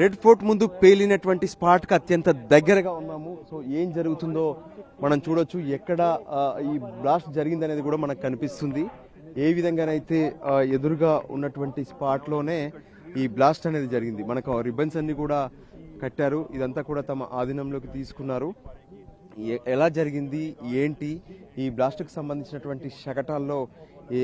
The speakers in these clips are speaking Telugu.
రెడ్ ఫోర్ట్ ముందు పేలినటువంటి స్పాట్కి అత్యంత దగ్గరగా ఉన్నాము. సో ఏం జరుగుతుందో మనం చూడొచ్చు. ఎక్కడ ఈ బ్లాస్ట్ జరిగింది అనేది కూడా మనకు కనిపిస్తుంది. ఏ విధంగానైతే ఎదురుగా ఉన్నటువంటి స్పాట్లోనే ఈ బ్లాస్ట్ అనేది జరిగింది. మనకు రిబ్బన్స్ అన్ని కూడా కట్టారు. ఇదంతా కూడా తమ ఆధీనంలోకి తీసుకున్నారు. ఎలా జరిగింది? ఏంటి? ఈ బ్లాస్ట్కు సంబంధించినటువంటి శకటాల్లో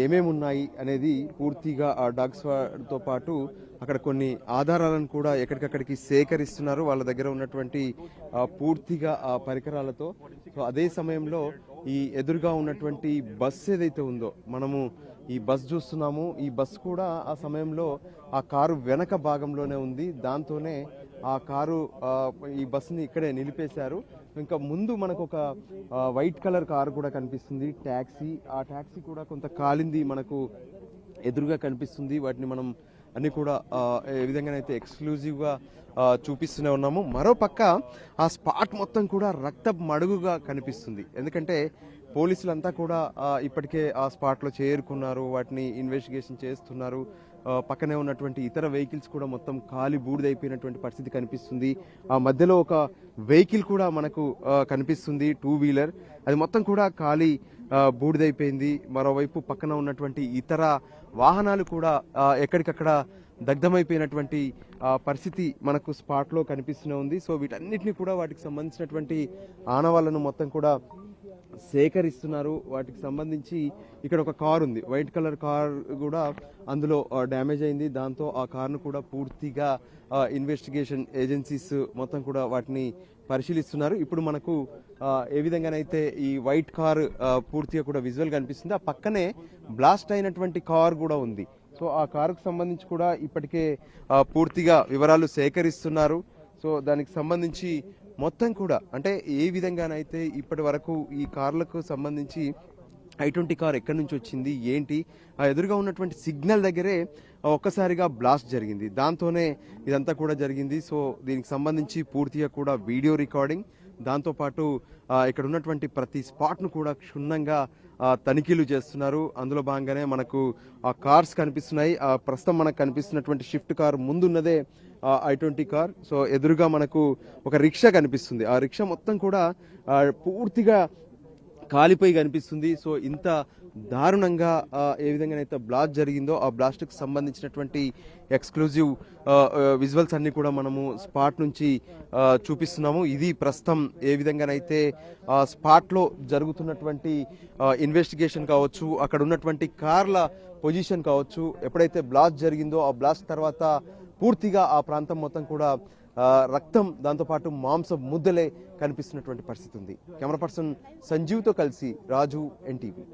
ఏమేమి ఉన్నాయి అనేది పూర్తిగా ఆ డాగ్స్తో పాటు అక్కడ కొన్ని ఆధారాలను కూడా ఎక్కడికక్కడికి సేకరిస్తున్నారు. వాళ్ళ దగ్గర ఉన్నటువంటి పూర్తిగా ఆ పరికరాలతో. సో అదే సమయంలో ఈ ఎదురుగా ఉన్నటువంటి బస్ ఏదైతే ఉందో మనము ఈ బస్ చూస్తున్నాము. ఈ బస్ కూడా ఆ సమయంలో ఆ కారు వెనక భాగంలోనే ఉంది. దాంతోనే ఆ కారు ఆ, ఈ బస్సుని ఇక్కడే నిలిపేశారు. ఇంకా ముందు మనకు ఒక వైట్ కలర్ కారు కూడా కనిపిస్తుంది ట్యాక్సీ ఆ ట్యాక్సీ కూడా కొంత కాలింది మనకు ఎదురుగా కనిపిస్తుంది. వాటిని మనం అన్ని కూడా ఏ విధంగానైతే ఎక్స్క్లూజివ్గా చూపిస్తూనే ఉన్నాము. మరో పక్క ఆ స్పాట్ మొత్తం కూడా రక్త మడుగుగా కనిపిస్తుంది. ఎందుకంటే పోలీసులంతా కూడా ఇప్పటికే ఆ స్పాట్లో చేరుకున్నారు వాటిని ఇన్వెస్టిగేషన్ చేస్తున్నారు. పక్కనే ఉన్నటువంటి ఇతర వెహికల్స్ కూడా మొత్తం కాలి బూడిదైపోయినటువంటి పరిస్థితి కనిపిస్తుంది. ఆ మధ్యలో ఒక వెహికల్ కూడా మనకు కనిపిస్తుంది టూ వీలర్ అది మొత్తం కూడా ఖాళీ బూడిదైపోయింది. మరోవైపు పక్కన ఉన్నటువంటి ఇతర వాహనాలు కూడా ఎక్కడికక్కడ దగ్ధమైపోయినటువంటి పరిస్థితి మనకు స్పాట్లో కనిపిస్తూనే ఉంది. సో వీటన్నిటిని కూడా వాటికి సంబంధించినటువంటి ఆనవాళ్ళను మొత్తం కూడా సేకరిస్తున్నారు. వాటికి సంబంధించి ఇక్కడ ఒక కార్ ఉంది. వైట్ కలర్ కార్ కూడా అందులో డ్యామేజ్ అయింది. దాంతో ఆ కార్ను కూడా పూర్తిగా ఇన్వెస్టిగేషన్ ఏజెన్సీస్ మొత్తం కూడా వాటిని పరిశీలిస్తున్నారు. ఇప్పుడు మనకు ఏ విధంగానైతే ఈ వైట్ కార్ పూర్తిగా కూడా విజువల్ కనిపిస్తుంది ఆ పక్కనే బ్లాస్ట్ అయినటువంటి కార్ కూడా ఉంది. సో ఆ కారుకు సంబంధించి కూడా ఇప్పటికే పూర్తిగా వివరాలు సేకరిస్తున్నారు. సో దానికి సంబంధించి మొత్తం కూడా అంటే ఏ విధంగానైతే ఇప్పటి వరకు ఈ కార్లకు సంబంధించి ఐ ట్వంటీ కార్ ఎక్కడి నుంచి వచ్చింది ఏంటి ఆ ఎదురుగా ఉన్నటువంటి సిగ్నల్ దగ్గరే ఒక్కసారిగా బ్లాస్ట్ జరిగింది. దాంతోనే ఇదంతా కూడా జరిగింది. సో దీనికి సంబంధించి పూర్తిగా కూడా వీడియో రికార్డింగ్. దాంతోపాటు ఇక్కడ ఉన్నటువంటి ప్రతి స్పాట్ను కూడా క్షుణ్ణంగా తనిఖీలు చేస్తున్నారు. అందులో భాగంగానే మనకు ఆ కార్స్ కనిపిస్తున్నాయి. ఆ ప్రస్తుతం మనకు కనిపిస్తున్నటువంటి షిఫ్ట్ కార్ ముందున్నదే ఐ ట్వంటీ కార్. సో ఎదురుగా మనకు ఒక రిక్షా కనిపిస్తుంది. ఆ రిక్షా మొత్తం కూడా పూర్తిగా కాలిపోయి కనిపిస్తుంది. సో ఇంత దారుణంగా ఏ విధంగానైతే బ్లాస్ట్ జరిగిందో ఆ బ్లాస్ట్కి సంబంధించినటువంటి ఎక్స్క్లూజివ్ విజువల్స్ అన్నీ కూడా మనము స్పాట్ నుంచి చూపిస్తున్నాము. ఇది ప్రస్తుతం ఏ విధంగానైతే స్పాట్లో జరుగుతున్నటువంటి ఇన్వెస్టిగేషన్ కావచ్చు అక్కడ ఉన్నటువంటి కార్ల పొజిషన్ కావచ్చు ఎప్పుడైతే బ్లాస్ట్ జరిగిందో ఆ బ్లాస్ట్ తర్వాత పూర్తిగా ఆ ప్రాంతం మొత్తం కూడా రక్తం దాంతోపాటు మాంసం ముద్దలే కనిపిస్తున్నటువంటి పరిస్థితి ఉంది. కెమెరా పర్సన్ సంజీవ్తో కలిసి రాజు ఎన్టీవీ.